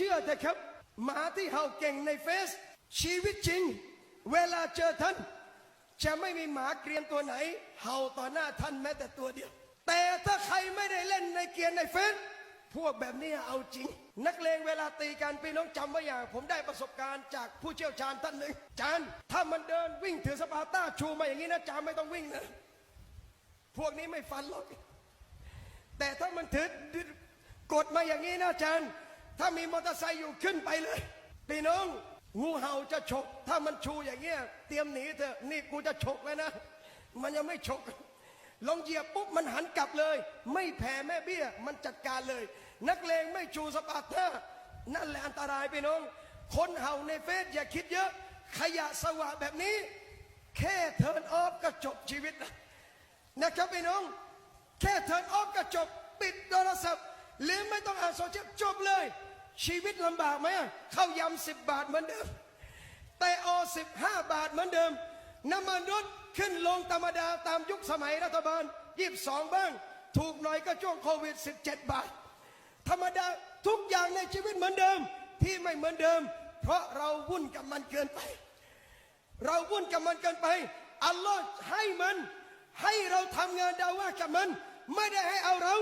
ชื่อเถอะครับ หมาที่เห่าเก่งในเฟซชีวิตจริง เวลาเจอท่าน จะไม่มีหมาเกรียนตัวไหน เห่าต่อหน้าท่านแม้แต่ตัวเดียว แต่ถ้าใครไม่ได้เล่นในเกียร์ในเฟซพวกแบบนี้เอาจริง นักเลงเวลาตีกันพี่น้องจำไว้อย่าง ผมได้ประสบการณ์จากผู้เชี่ยวชาญท่านหนึ่งจานถ้ามันเดินวิ่งถือสปาต้าชูมาอย่างนี้นะจานไม่ต้องวิ่งนะพวกนี้ไม่ฟันหรอกแต่ถ้ามันถือกดมาอย่างนี้นะจารย์ ถ้ามีมอเตอร์ไซค์อยู่ขึ้นไปเลยพี่น้องงูเห่าจะฉก ถ้ามันชูอย่างเงี้ยเตรียมหนีเถอะนี่กูจะฉกแล้วนะ มันยังไม่ฉกลองเหยียบปุ๊บมันหันกลับเลย ไม่แผ่แม่เบี้ยมันจัดการเลย นักเลงไม่ชูสปาร์ต้านั่นแหละอันตรายพี่น้อง คนเห่าในเฟซอย่าคิดเยอะ ขยะสวะแบบนี้ แค่เทิร์นออฟก็จบชีวิตนะนะครับพี่น้อง แค่เทิร์นออฟก็จบปิดโทรศัพท์หรือไม่ต้องอ่านโซเชียลจบเลย ชีวิตลำบากไหมอะข้าวยำสิบบาทเหมือนเดิม แต่อสิบห้าบาทเหมือนเดิม น้ำมันรถขึ้นลงธรรมดาตามยุคสมัยรัฐบาลยี่สองบ้าง ถูกหน่อยก็ช่วงโควิด 17 บาท ธรรมดาทุกอย่างในชีวิตเหมือนเดิมที่ไม่เหมือนเดิม เพราะเราวุ่นกับมันเกินไป เราวุ่นกับมันเกินไป อัลลอฮ์ให้มัน ให้เราทำงานดาว่ากับมัน ไม่ได้ให้เอาเรา